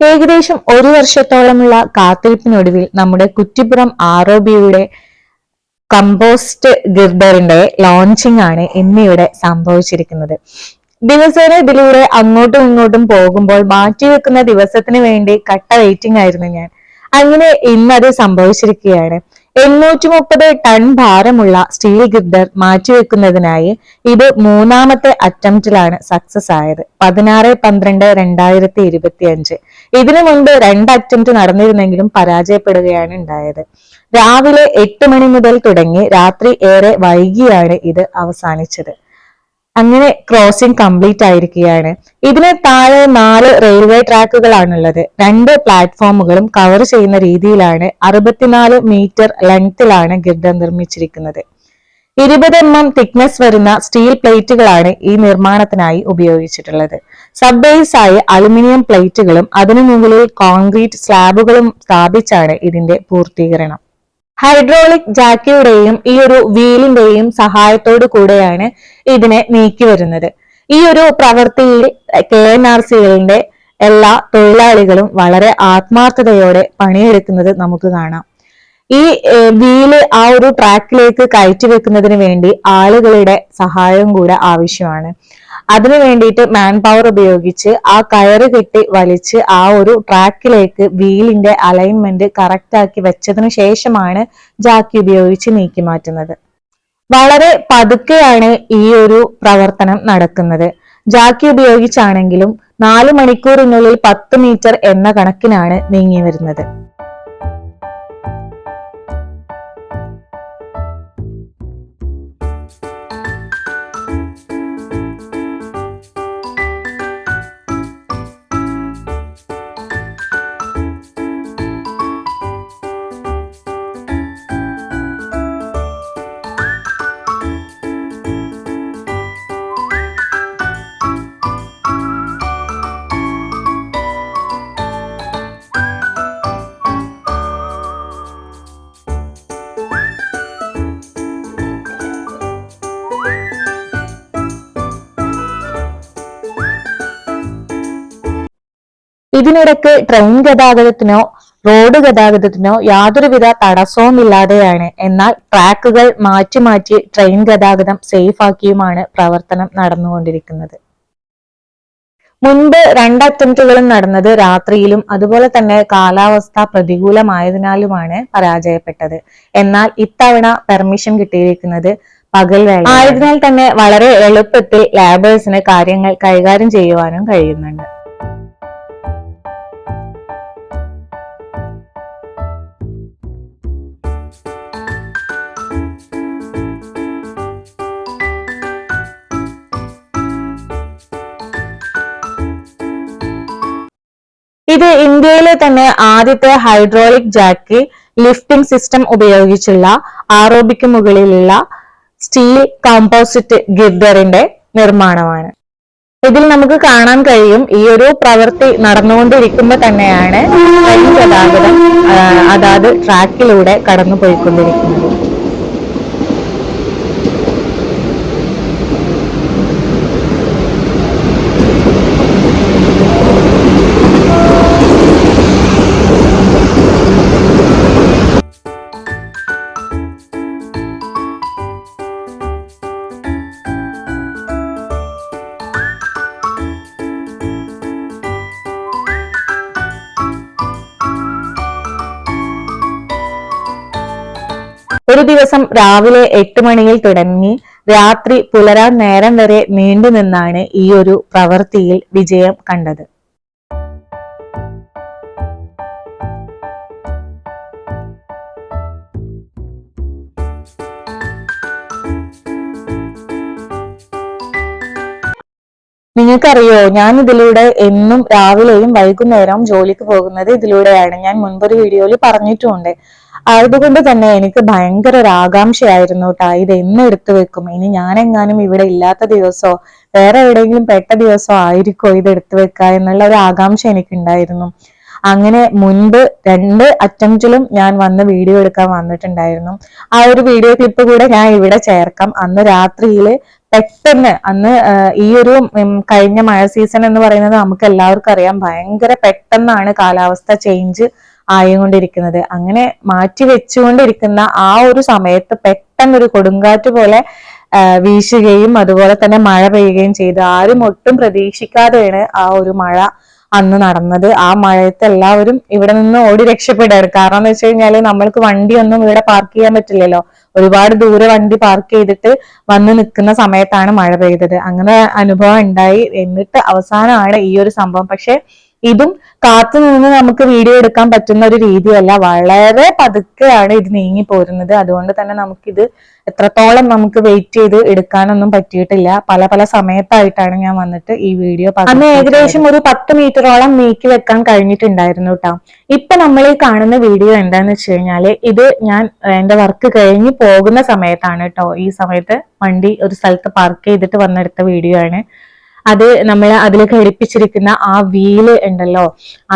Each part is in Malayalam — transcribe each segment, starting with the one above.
ഏകദേശം ഒരു വർഷത്തോളമുള്ള കാത്തിരിപ്പിനൊടുവിൽ നമ്മുടെ കുറ്റിപ്പുറം ആർ ഒ ബിയുടെ കമ്പോസ്റ്റ് ഗിർഡറിന്റെ ലോഞ്ചിങ് ആണ് ഇന്നിവിടെ സംഭവിച്ചിരിക്കുന്നത്. ദിവസേന ഇതിലൂടെ അങ്ങോട്ടും ഇങ്ങോട്ടും പോകുമ്പോൾ മാറ്റി വെക്കുന്ന ദിവസത്തിന് വേണ്ടി കട്ട വെയിറ്റിംഗ് ആയിരുന്നു ഞാൻ. അങ്ങനെ ഇന്നത് സംഭവിച്ചിരിക്കുകയാണ്. എണ്ണൂറ്റി മുപ്പത് ടൺ ഭാരമുള്ള സ്റ്റീൽ ഗിർഡർ മാറ്റിവെക്കുന്നതിനായി ഇത് മൂന്നാമത്തെ അറ്റംപ്റ്റിലാണ് സക്സസ് ആയത്. പതിനാറ് പന്ത്രണ്ട് രണ്ടായിരത്തി ഇരുപത്തി അഞ്ച് ഇതിനു മുൻപ് രണ്ട് അറ്റംപ്റ്റ് നടന്നിരുന്നെങ്കിലും പരാജയപ്പെടുകയാണ് ഉണ്ടായത്. രാവിലെ എട്ട് മണി മുതൽ തുടങ്ങി രാത്രി ഏറെ വൈകിയാണ് ഇത് അവസാനിച്ചത്. അങ്ങനെ ക്രോസിംഗ് കംപ്ലീറ്റ് ആയിരിക്കുകയാണ്. ഇതിന് താഴെ നാല് റെയിൽവേ ട്രാക്കുകളാണുള്ളത് രണ്ട് പ്ലാറ്റ്ഫോമുകളും കവർ ചെയ്യുന്ന രീതിയിലാണ് അറുപത്തിനാല് മീറ്റർ ലെങ്തിലാണ് ഗിർഡർ നിർമ്മിച്ചിരിക്കുന്നത്. ഇരുപത് എം എം തിക്നെസ് വരുന്ന സ്റ്റീൽ പ്ലേറ്റുകളാണ് ഈ നിർമ്മാണത്തിനായി ഉപയോഗിച്ചിട്ടുള്ളത്. സബ്ബേസ് ആയി അലുമിനിയം പ്ലേറ്റുകളും അതിനു മുകളിൽ കോൺക്രീറ്റ് സ്ലാബുകളും സ്ഥാപിച്ചാണ് ഇതിന്റെ പൂർത്തീകരണം. ഹൈഡ്രോളിക് ജാക്കിയുടെയും ഈ ഒരു വീലിന്റെയും സഹായത്തോടു കൂടെയാണ് ഇതിനെ നീക്കി വരുന്നത്. ഈ ഒരു പ്രവൃത്തിയിൽ കെ എൻ ആർ സികളിന്റെ എല്ലാ തൊഴിലാളികളും വളരെ ആത്മാർത്ഥതയോടെ പണിയെടുക്കുന്നത് നമുക്ക് കാണാം. ഈ വീൽ ആ ഒരു ട്രാക്കിലേക്ക് കയറ്റി വെക്കുന്നതിന് വേണ്ടി ആളുകളുടെ സഹായം കൂടെ ആവശ്യമാണ്. അതിനു വേണ്ടിയിട്ട് മാൻ പവർ ഉപയോഗിച്ച് ആ കയറ് കെട്ടി വലിച്ച് ആ ഒരു ട്രാക്കിലേക്ക് വീലിന്റെ അലൈൻമെന്റ് കറക്റ്റ് ആക്കി വെച്ചതിനു ശേഷമാണ് ജാക്കി ഉപയോഗിച്ച് നീക്കി മാറ്റുന്നത്. വളരെ പതുക്കെയാണ് ഈ ഒരു പ്രവർത്തനം നടക്കുന്നത്. ജാക്കി ഉപയോഗിച്ചാണെങ്കിലും നാല് മണിക്കൂറിനുള്ളിൽ പത്ത് മീറ്റർ എന്ന കണക്കിനാണ് നീങ്ങി വരുന്നത്. ഇതിനിടയ്ക്ക് ട്രെയിൻ ഗതാഗതത്തിനോ റോഡ് ഗതാഗതത്തിനോ യാതൊരുവിധ തടസ്സവുമില്ലാതെയാണ് എന്നാൽ ട്രാക്കുകൾ മാറ്റി മാറ്റി ട്രെയിൻ ഗതാഗതം സേഫാക്കിയുമാണ് പ്രവർത്തനം നടന്നുകൊണ്ടിരിക്കുന്നത്. മുൻപ് രണ്ട് അറ്റംപ്റ്റുകളും നടന്നത് രാത്രിയിലും അതുപോലെ തന്നെ കാലാവസ്ഥ പ്രതികൂലമായതിനാലുമാണ് പരാജയപ്പെട്ടത്. എന്നാൽ ഇത്തവണ പെർമിഷൻ കിട്ടിയിരിക്കുന്നത് പകൽ വേണം ആയതിനാൽ തന്നെ വളരെ എളുപ്പത്തിൽ ലാബേഴ്സിന് കാര്യങ്ങൾ കൈകാര്യം ചെയ്യുവാനും കഴിയുന്നുണ്ട്. ഇത് ഇന്ത്യയിലെ തന്നെ ആദ്യത്തെ ഹൈഡ്രോളിക് ജാക്കി ലിഫ്റ്റിംഗ് സിസ്റ്റം ഉപയോഗിച്ചുള്ള ആറോബിക്ക് മുകളിലുള്ള സ്റ്റീൽ കോമ്പോസിറ്റ് ഗിർഡറിന്റെ നിർമ്മാണമാണ്. ഇതിൽ നമുക്ക് കാണാൻ കഴിയും ഈ ഒരു പ്രവൃത്തി നടന്നുകൊണ്ടിരിക്കുമ്പോൾ തന്നെയാണ് ഗതാഗതം അതാത് ട്രാക്കിലൂടെ കടന്നു പോയിക്കൊണ്ടിരിക്കുന്നത് ഒരു ദിവസം രാവിലെ എട്ട് മണിയിൽ തുടങ്ങി രാത്രി പുലരാൻ നേരം വരെ നീണ്ടു നിന്നാണ് ഈ ഒരു പ്രവൃത്തിയിൽ വിജയം കണ്ടത്. നിങ്ങൾക്കറിയോ ഞാൻ ഇതിലൂടെ എന്നും രാവിലെയും വൈകുന്നേരവും ജോലിക്ക് പോകുന്നത് ഇതിലൂടെയാണ്. ഞാൻ മുൻപൊരു വീഡിയോയിൽ പറഞ്ഞിട്ടുമുണ്ട്. അതുകൊണ്ട് തന്നെ എനിക്ക് ഭയങ്കര ഒരു ആകാംക്ഷയായിരുന്നു കേട്ടാ ഇത് എന്ന് എടുത്തു വെക്കും. ഇനി ഞാനെങ്ങാനും ഇവിടെ ഇല്ലാത്ത ദിവസോ വേറെ എവിടെയെങ്കിലും പെട്ട ദിവസമോ ആയിരിക്കോ ഇത് എടുത്തു വെക്കുക എന്നുള്ള ഒരു ആകാംക്ഷ എനിക്കുണ്ടായിരുന്നു. അങ്ങനെ മുൻപ് രണ്ട് അറ്റംപ്റ്റിലും ഞാൻ വന്ന് വീഡിയോ എടുക്കാൻ വന്നിട്ടുണ്ടായിരുന്നു. ആ ഒരു വീഡിയോ ക്ലിപ്പ് കൂടെ ഞാൻ ഇവിടെ ചേർക്കാം. അന്ന് രാത്രിയിൽ പെട്ടെന്ന് അന്ന് ഈ ഒരു കഴിഞ്ഞ മഴ സീസൺ എന്ന് പറയുന്നത് നമുക്ക് എല്ലാവർക്കും അറിയാം. ഭയങ്കര പെട്ടെന്നാണ് കാലാവസ്ഥ ചേഞ്ച് ആയിക്കൊണ്ടിരിക്കുന്നത് അങ്ങനെ മാറ്റി വെച്ചുകൊണ്ടിരിക്കുന്ന ആ ഒരു സമയത്ത് പെട്ടെന്നൊരു കൊടുങ്കാറ്റ് പോലെ വീശുകയും അതുപോലെ തന്നെ മഴ പെയ്യുകയും ചെയ്തു ആരും ഒട്ടും പ്രതീക്ഷിക്കാതെയാണ് ആ ഒരു മഴ അന്ന് നടന്നത്. ആ മഴയത്ത് എല്ലാവരും ഇവിടെ നിന്ന് ഓടി രക്ഷപ്പെടുകയാണ്. കാരണം എന്ന് വെച്ച് കഴിഞ്ഞാൽ നമ്മൾക്ക് വണ്ടിയൊന്നും ഇവിടെ പാർക്ക് ചെയ്യാൻ പറ്റില്ലല്ലോ. ഒരുപാട് ദൂരെ വണ്ടി പാർക്ക് ചെയ്തിട്ട് വന്ന് നിൽക്കുന്ന സമയത്താണ് മഴ പെയ്തത്. അങ്ങനെ അനുഭവം ഉണ്ടായി. എന്നിട്ട് അവസാനമാണ് ഈ ഒരു സംഭവം. പക്ഷെ ഇതും കാത്തു നിന്ന് നമുക്ക് വീഡിയോ എടുക്കാൻ പറ്റുന്ന ഒരു രീതിയല്ല. വളരെ പതുക്കെയാണ് ഇത് നീങ്ങി പോരുന്നത്. അതുകൊണ്ട് തന്നെ നമുക്കിത് എത്രത്തോളം നമുക്ക് വെയിറ്റ് ചെയ്ത് എടുക്കാനൊന്നും പറ്റിയിട്ടില്ല. പല പല സമയത്തായിട്ടാണ് ഞാൻ വന്നിട്ട് ഈ വീഡിയോ അന്ന് ഏകദേശം ഒരു പത്ത് മീറ്ററോളം നീക്കി വെക്കാൻ കഴിഞ്ഞിട്ടുണ്ടായിരുന്നു കേട്ടോ ഇപ്പൊ നമ്മൾ ഈ കാണുന്ന വീഡിയോ എന്താന്ന് വെച്ച് കഴിഞ്ഞാൽ ഇത് ഞാൻ എന്റെ വർക്ക് കഴിഞ്ഞ് പോകുന്ന സമയത്താണ് കേട്ടോ ഈ സമയത്ത് വണ്ടി ഒരു സ്ഥലത്ത് പാർക്ക് ചെയ്തിട്ട് വന്നെടുത്ത വീഡിയോ ആണ്. അത് നമ്മൾ അതിൽ ഘടിപ്പിച്ചിരിക്കുന്ന ആ വീൽ ഉണ്ടല്ലോ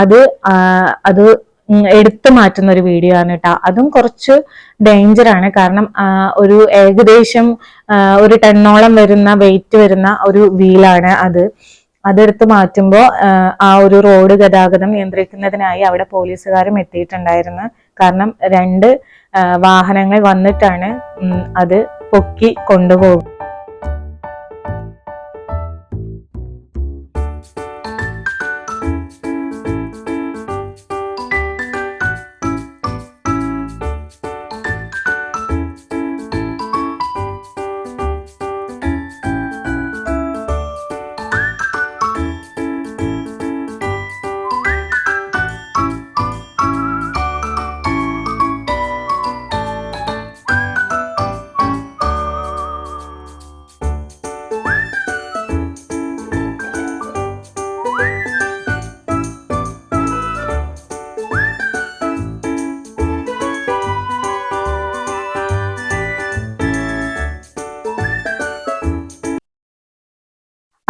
അത് അത് എടുത്തു മാറ്റുന്ന ഒരു വീഡിയോ ആണ് കേട്ടോ അതും കുറച്ച് ഡേഞ്ചർ ആണ്. കാരണം ഒരു ഏകദേശം ഒരു ടെണ്ണോളം വരുന്ന വെയിറ്റ് വരുന്ന ഒരു വീലാണ് അത്. അതെടുത്ത് മാറ്റുമ്പോൾ ആ ഒരു റോഡ് ഗതാഗതം നിയന്ത്രിക്കുന്നതിനായി അവിടെ പോലീസുകാരും എത്തിയിട്ടുണ്ടായിരുന്നു. കാരണം രണ്ട് വാഹനങ്ങൾ വന്നിട്ടാണ് അത് പൊക്കി കൊണ്ടുപോകും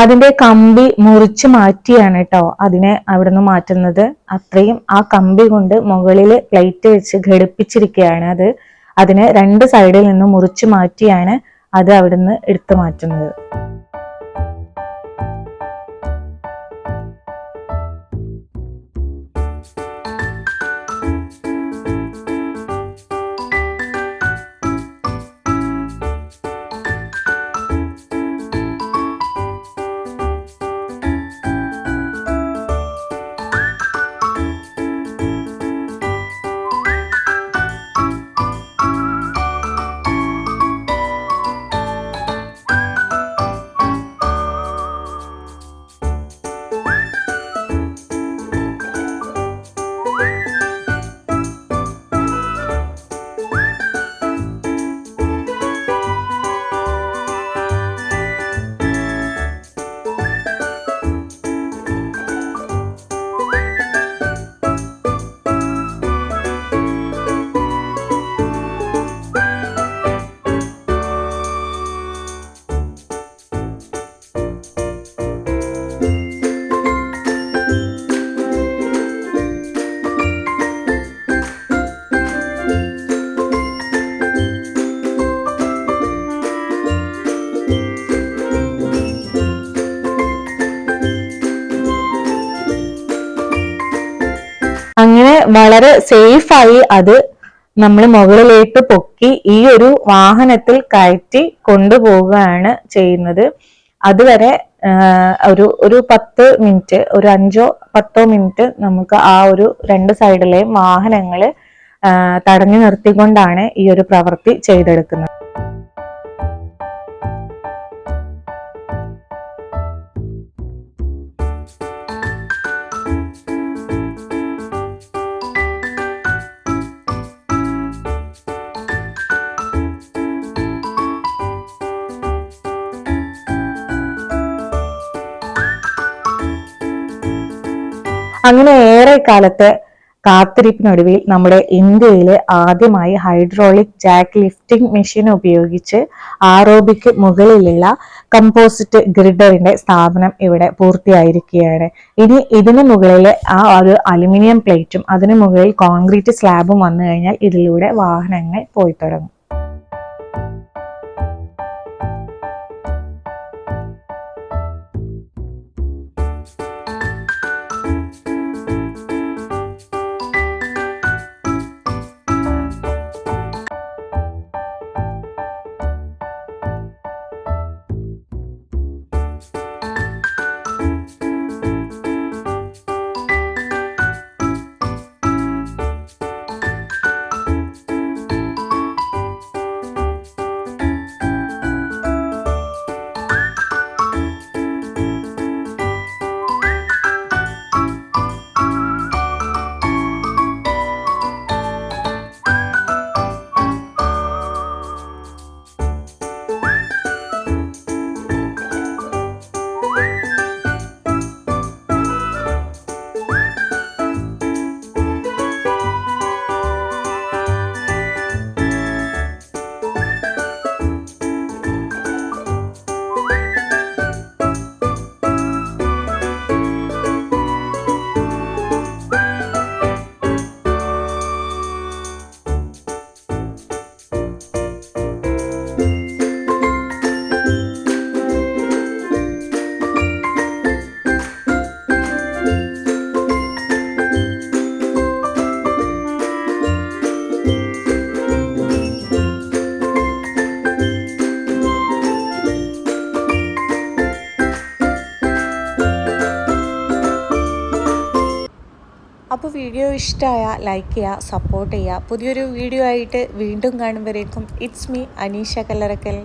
അതിന്റെ കമ്പി മുറിച്ച് മാറ്റിയാണ് കേട്ടോ അതിനെ അവിടുന്ന് മാറ്റുന്നത്. അത്രയും ആ കമ്പി കൊണ്ട് മുകളിൽ പ്ലേറ്റ് വെച്ച് ഘടിപ്പിച്ചിരിക്കുകയാണ് അത്. അതിനെ രണ്ട് സൈഡിൽ നിന്ന് മുറിച്ച് മാറ്റിയാണ് അത് അവിടുന്ന് എടുത്തു മാറ്റുന്നത്. അങ്ങനെ വളരെ സേഫായി അത് നമ്മൾ മുകളിലേക്ക് പൊക്കി ഈ ഒരു വാഹനത്തിൽ കയറ്റി കൊണ്ടുപോവുകയാണ് ചെയ്യുന്നത്. അതുവരെ ഒരു ഒരു പത്ത് മിനിറ്റ് ഒരു അഞ്ചോ പത്തോ മിനിറ്റ് നമുക്ക് ആ ഒരു രണ്ട് സൈഡിലെയും വാഹനങ്ങൾ തടഞ്ഞു നിർത്തിക്കൊണ്ടാണ് ഈ ഒരു പ്രവൃത്തി ചെയ്തെടുക്കുന്നത്. അങ്ങനെ ഏറെ കാലത്തെ കാത്തിരിപ്പിനൊടുവിൽ നമ്മുടെ ഇന്ത്യയിലെ ആദ്യമായി ഹൈഡ്രോളിക് ജാക്ക് ലിഫ്റ്റിംഗ് മെഷീൻ ഉപയോഗിച്ച് ആറോബിക്ക് മുകളിലുള്ള കമ്പോസിറ്റ് ഗ്രിഡറിന്റെ സ്ഥാപനം ഇവിടെ പൂർത്തിയായിരിക്കുകയാണ്. ഇനി ഇതിന് മുകളിലെ ആ ഒരു അലുമിനിയം പ്ലേറ്റും അതിനു മുകളിൽ കോൺക്രീറ്റ് സ്ലാബും വന്നു കഴിഞ്ഞാൽ ഇതിലൂടെ വാഹനങ്ങൾ പോയി തുടങ്ങും. വീഡിയോ ഇഷ്ടമായ ലൈക്ക് ചെയ്യുക സപ്പോർട്ട് ചെയ്യുക. പുതിയൊരു വീഡിയോ ആയിട്ട് വീണ്ടും കാണുമ്പോഴേക്കും ഇറ്റ്സ് മീ അനീഷ കല്ലറക്കൽ.